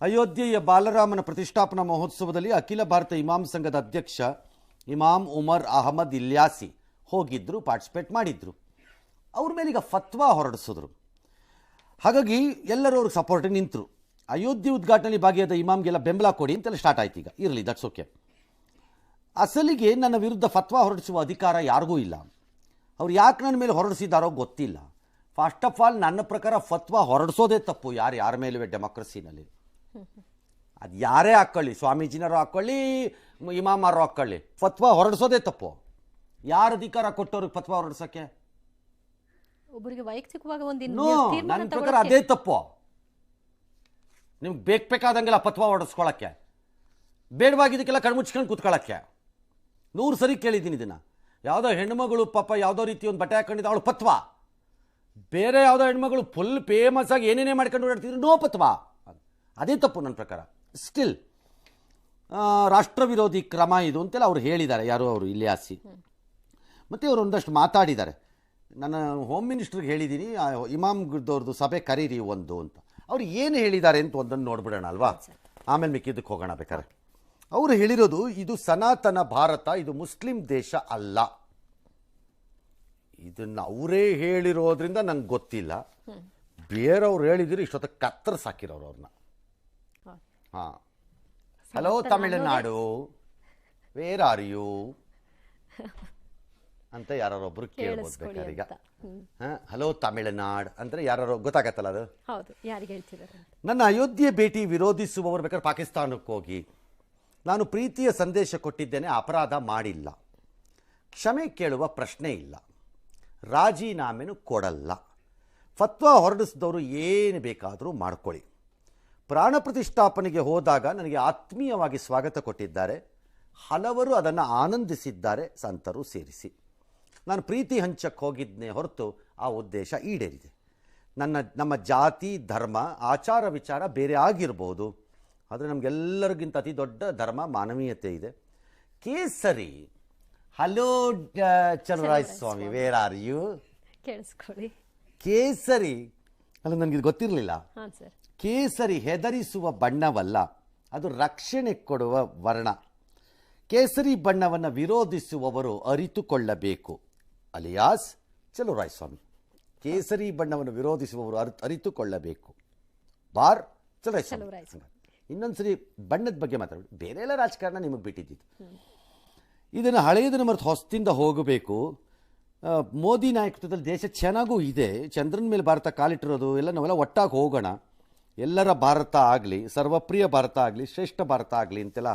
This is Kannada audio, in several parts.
ಅಯೋಧ್ಯೆಯ ಬಾಲರಾಮನ ಪ್ರತಿಷ್ಠಾಪನಾ ಮಹೋತ್ಸವದಲ್ಲಿ ಅಖಿಲ ಭಾರತ ಇಮಾಮ್ ಸಂಘದ ಅಧ್ಯಕ್ಷ ಇಮಾಮ್ ಉಮರ್ ಅಹಮದ್ ಇಲ್ಯಾಸಿ ಹೋಗಿದ್ದರು ಪಾರ್ಟಿಸಿಪೇಟ್ ಮಾಡಿದ್ರು. ಅವ್ರ ಮೇಲೆ ಈಗ ಫತ್ವಾ ಹೊರಡಿಸಿದ್ರು. ಹಾಗಾಗಿ ಎಲ್ಲರೂ ಅವ್ರಿಗೆ ಸಪೋರ್ಟ್ ನಿಂತರು. ಅಯೋಧ್ಯೆ ಉದ್ಘಾಟನೆಯಲ್ಲಿ ಭಾಗಿಯಾದ ಇಮಾಮ್ಗೆಲ್ಲ ಬೆಂಬಲ ಕೊಡಿ ಅಂತೆಲ್ಲ ಸ್ಟಾರ್ಟ್ ಆಯ್ತು ಈಗ. ಇರಲಿ ದಟ್ಸ್ ಓಕೆ ಅಸಲಿಗೆ ನನ್ನ ವಿರುದ್ಧ ಫತ್ವಾ ಹೊರಡಿಸುವ ಅಧಿಕಾರ ಯಾರಿಗೂ ಇಲ್ಲ. ಅವ್ರು ಯಾಕೆ ನನ್ನ ಮೇಲೆ ಹೊರಡಿಸಿದಾರೋ ಗೊತ್ತಿಲ್ಲ. ಫಸ್ಟ್ ಆಫ್ ಆಲ್ ನನ್ನ ಪ್ರಕಾರ ಫತ್ವಾ ಹೊರಡಿಸೋದೇ ತಪ್ಪು. ಯಾರು ಯಾರ ಮೇಲೂ ಡೆಮೋಕ್ರಸಿನಲ್ಲಿ ಅದು ಯಾರೇ ಹಾಕ್ಕೊಳ್ಳಿ ಸ್ವಾಮೀಜಿನರು ಹಾಕ್ಕೊಳ್ಳಿ ಇಮಾಮರು ಹಾಕ್ಕೊಳ್ಳಿ ಫತ್ವ ಹೊರಡಿಸೋದೇ ತಪ್ಪು. ಯಾರು ಅಧಿಕಾರ ಕೊಟ್ಟವ್ರಿಗೆ ಫತ್ವ ಹೊರಡಿಸೋಕ್ಕೆ ಒಬ್ಬರಿಗೆ ವೈಯಕ್ತಿಕವಾಗಿ ಒಂದು ನನ್ನ ಪ್ರಕಾರ ಅದೇ ತಪ್ಪು. ನಿಮ್ಗೆ ಬೇಕು ಬೇಕಾದಂಗೆಲ್ಲ ಫತ್ವಾ ಹೊರಡಿಸ್ಕೊಳ್ಳೋಕ್ಕೆ ಬೇಡವಾಗಿದ್ದಕ್ಕೆಲ್ಲ ಕಣ್ಮುಚ್ಕೊಂಡು ಕೂತ್ಕೊಳ್ಳೋಕ್ಕೆ ನೂರು ಸರಿ ಕೇಳಿದ್ದೀನಿ ಇದನ್ನು. ಯಾವುದೋ ಹೆಣ್ಮಗಳು ಪಾಪ ಯಾವುದೋ ರೀತಿ ಒಂದು ಬಟ್ಟೆ ಹಾಕೊಂಡಿದ್ದ ಅವಳು ಪತ್ವ ಬೇರೆ ಯಾವುದೋ ಹೆಣ್ಮಗಳು ಫುಲ್ ಫೇಮಸ್ ಆಗಿ ಏನೇನೇ ಮಾಡ್ಕೊಂಡು ಓಡಾಡ್ತಿದ್ರು ನೋ ಪತ್ವಾ ಅದೇ ತಪ್ಪು ನನ್ನ ಪ್ರಕಾರ. ಸ್ಟಿಲ್ ರಾಷ್ಟ್ರ ವಿರೋಧಿ ಕ್ರಮ ಇದು ಅಂತೆಲ್ಲ ಅವ್ರು ಹೇಳಿದ್ದಾರೆ. ಯಾರು ಅವರು ಇಲಿಯಾಸಿ ಮತ್ತು ಅವರು ಒಂದಷ್ಟು ಮಾತಾಡಿದ್ದಾರೆ. ನನ್ನ ಹೋಮ್ ಮಿನಿಸ್ಟ್ರಿಗೆ ಹೇಳಿದ್ದೀನಿ ಇಮಾಮ್ ಗುರ್ದವ್ರದ್ದು ಸಭೆ ಕರೀರಿ ಒಂದು ಅಂತ. ಅವ್ರು ಏನು ಹೇಳಿದ್ದಾರೆ ಅಂತ ಒಂದನ್ನು ನೋಡ್ಬಿಡೋಣ ಅಲ್ವಾ? ಆಮೇಲೆ ಮಿಕ್ಕಿದ್ದಕ್ಕೆ ಹೋಗೋಣ ಬೇಕಾದ್ರೆ. ಅವರು ಹೇಳಿರೋದು, ಇದು ಸನಾತನ ಭಾರತ, ಇದು ಮುಸ್ಲಿಂ ದೇಶ ಅಲ್ಲ. ಇದನ್ನು ಅವರೇ ಹೇಳಿರೋದ್ರಿಂದ ನಂಗೆ ಗೊತ್ತಿಲ್ಲ. ಬೇರೆಯವ್ರು ಹೇಳಿದ್ರು ಇಷ್ಟೊತ್ತಿಗೆ ಕತ್ತರಿಸಾಕಿರೋರು ಅವ್ರನ್ನ ಹಾಂ. Hello Tamil Nadu. Where are you ಅಂತ ಯಾರೊಬ್ರು ಕೇಳ್ಬೋದು ಬೇಕಾದ್ರೆ ಈಗ ಹಲೋ ತಮಿಳುನಾಡು ಅಂದ್ರೆ ಯಾರು ಗೊತ್ತಾಗತ್ತಲ್ಲ ಅದು? ಹೌದು ಯಾರಿಗೆ ಹೇಳ್ತಿದ್ದಾರೆ ನನ್ನ ಅಯೋಧ್ಯೆ ಭೇಟಿ ವಿರೋಧಿಸುವವರು ಬೇಕಾದ್ರೆ ಪಾಕಿಸ್ತಾನಕ್ಕೆ ಹೋಗಿ. ನಾನು ಪ್ರೀತಿಯ ಸಂದೇಶ ಕೊಟ್ಟಿದ್ದೇನೆ ಅಪರಾಧ ಮಾಡಿಲ್ಲ. ಕ್ಷಮೆ ಕೇಳುವ ಪ್ರಶ್ನೆ ಇಲ್ಲ. ರಾಜೀನಾಮೆನೂ ಕೊಡಲ್ಲ. ಫತ್ವ ಹೊರಡಿಸಿದವರು ಏನು ಬೇಕಾದರೂ ಮಾಡ್ಕೊಳ್ಳಿ. ಪ್ರಾಣ ಪ್ರತಿಷ್ಠಾಪನೆಗೆ ಹೋದಾಗ ನನಗೆ ಆತ್ಮೀಯವಾಗಿ ಸ್ವಾಗತ ಕೊಟ್ಟಿದ್ದಾರೆ. ಹಲವರು ಅದನ್ನು ಆನಂದಿಸಿದ್ದಾರೆ ಸಂತರು ಸೇರಿಸಿ. ನಾನು ಪ್ರೀತಿ ಹಂಚಕ್ಕೆ ಹೋಗಿದ್ನೇ ಹೊರತು ಆ ಉದ್ದೇಶ ಈಡೇರಿದೆ. ನನ್ನ ನಮ್ಮ ಜಾತಿ ಧರ್ಮ ಆಚಾರ ವಿಚಾರ ಬೇರೆ ಆಗಿರ್ಬೋದು. ಆದರೆ ನಮಗೆಲ್ಲರಿಗಿಂತ ಅತಿ ದೊಡ್ಡ ಧರ್ಮ ಮಾನವೀಯತೆ ಇದೆ. ಕೇಸರಿ. Hello Chalaraya Swamy where are you ಕೇಳಿಸ್ಕೊಳ್ಳಿ. ಕೇಸರಿ. ಅಲ್ಲ ನನಗೆ ಗೊತ್ತಿರಲಿಲ್ಲ. ಕೇಸರಿ ಹೆದರಿಸುವ ಬಣ್ಣವಲ್ಲ ಅದು ರಕ್ಷಣೆ ಕೊಡುವ ವರ್ಣ. ಕೇಸರಿ ಬಣ್ಣವನ್ನು ವಿರೋಧಿಸುವವರು ಅರಿತುಕೊಳ್ಳಬೇಕು. ಅಲಿಯಾಸ್ ಚಲೋ ರಾಯಸ್ವಾಮಿ ಕೇಸರಿ ಬಣ್ಣವನ್ನು ವಿರೋಧಿಸುವವರು ಅರ್ ಅರಿತುಕೊಳ್ಳಬೇಕು. ಬಾರ್ ಚಲೋ ಇನ್ನೊಂದ್ಸರಿ ಬಣ್ಣದ ಬಗ್ಗೆ ಮಾತಾಡಿ ಬೇರೆ ಎಲ್ಲ ರಾಜಕಾರಣ ನಿಮಗೆ ಬಿಟ್ಟಿದ್ದಿದ್ದು. ಇದನ್ನು ಹಳೆಯದನ್ನು ಮರೆತು ಹೊಸದಿಂದ ಹೋಗಬೇಕು. ಮೋದಿ ನಾಯಕತ್ವದಲ್ಲಿ ದೇಶ ಚೆನ್ನಾಗೂ ಇದೆ. ಚಂದ್ರನ ಮೇಲೆ ಭಾರತ ಕಾಲಿಟ್ಟಿರೋದು ಎಲ್ಲ ನಾವೆಲ್ಲ ಒಟ್ಟಾಗಿ ಹೋಗೋಣ. ಎಲ್ಲರ ಭಾರತ ಆಗಲಿ ಸರ್ವಪ್ರಿಯ ಭಾರತ ಆಗಲಿ ಶ್ರೇಷ್ಠ ಭಾರತ ಆಗಲಿ ಅಂತೆಲ್ಲ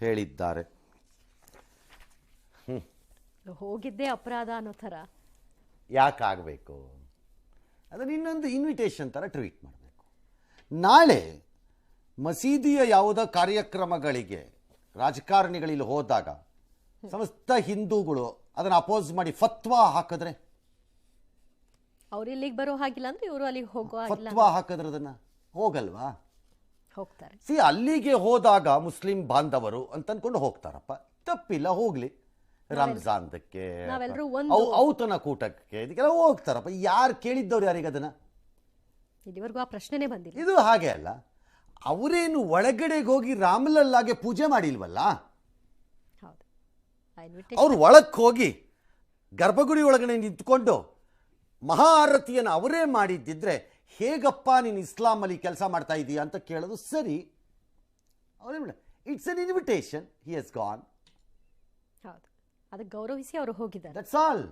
ಹೇಳಿದ್ದಾರೆ. ಹೋಗಿದ್ದೇ ಅಪರಾಧ ಅನ್ನೋ ಥರ. ಯಾಕಾಗಬೇಕು? ಅದನ್ನು ಇನ್ನೊಂದು ಇನ್ವಿಟೇಷನ್ ಥರ ಟ್ರೀಟ್ ಮಾಡಬೇಕು. ನಾಳೆ ಮಸೀದಿಯ ಯಾವುದೋ ಕಾರ್ಯಕ್ರಮಗಳಿಗೆ ರಾಜಕಾರಣಿಗಳಿಲ್ಲಿ ಹೋದಾಗ ಸಮಸ್ತ ಹಿಂದೂಗಳು ಅದನ್ನು ಅಪೋಸ್ ಮಾಡಿ ಫತ್ವಾ ಹಾಕಿದ್ರೆ? ಅವ್ರು ಇಲ್ಲಿಗೆ ಬರೋ ಹಾಗಿಲ್ಲ ಅಂದ್ರೆ ಇವರು ಅಲ್ಲಿಗೆ ಹೋಗೋ ಫತ್ವಾ ಹಾಕಿದ್ರೆ ಅದನ್ನು ಹೋಗಲ್ವಾ? ಹೋಗ್ತಾರೆ. ಸಿ ಅಲ್ಲಿಗೆ ಹೋದಾಗ ಮುಸ್ಲಿಂ ಬಾಂಧವರು ಅಂತ ಅನ್ಕೊಂಡು ಹೋಗ್ತಾರಪ್ಪ. ತಪ್ಪಿಲ್ಲ ಹೋಗ್ಲಿ. ರಂಜಾನ್ದಕ್ಕೆ ಔತನ ಒಂದು- ಔ- ಔತಣ ಕೂಟಕ್ಕೆ ಇದಕ್ಕೆಲ್ಲ ಹೋಗ್ತಾರಪ್ಪ. ಯಾರು ಕೇಳಿದ್ದವ್ರು ಯಾರಿಗ ಅದನ್ನ? ಇಲ್ಲಿವರೆಗೂ ಆ ಪ್ರಶ್ನೆನೇ ಬಂದಿಲ್ಲ. ಇದು ಹಾಗೆ ಅಲ್ಲ. ಅವರೇನು ಒಳಗಡೆಗೆ ಹೋಗಿ ರಾಮಲಲ್ಲಾಗೆ ಪೂಜೆ ಮಾಡಿಲ್ವಲ್ಲ? ಹೌದು. ಆ invitation ಅವ್ರು ಒಳಕ್ಕೆ ಹೋಗಿ ಗರ್ಭಗುಡಿ ಒಳಗಡೆ ನಿಂತ್ಕೊಂಡು ಮಹಾ ಆರತಿಯನ್ನು ಅವರೇ ಮಾಡಿದ್ದಿದ್ರೆ ಹೇಗಪ್ಪ ನೀನು ಇಸ್ಲಾಮಲ್ಲಿ ಕೆಲಸ ಮಾಡ್ತಾ ಇದೀಯ ಅಂತ ಕೇಳೋದು ಸರಿ. ಅವರೇ it's an invitation he has gone ಹೌದು. ಅದಕ್ಕೆ ಗೌರವಿಸಿ ಅವರು ಹೋಗಿದ್ದಾರೆ. That's all